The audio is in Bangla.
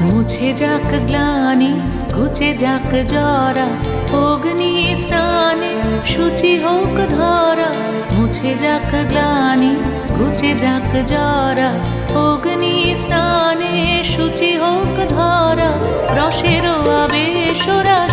মুছে যাক গ্লানি, ঘুচে যাক জরা, অগ্নি স্নানে সূচি হোক ধরা। মুছে যাক গ্লানি, ঘুচে যাক জরা, অগ্নি স্নানে সূচি হোক ধরা। রসের আবেশ রাশি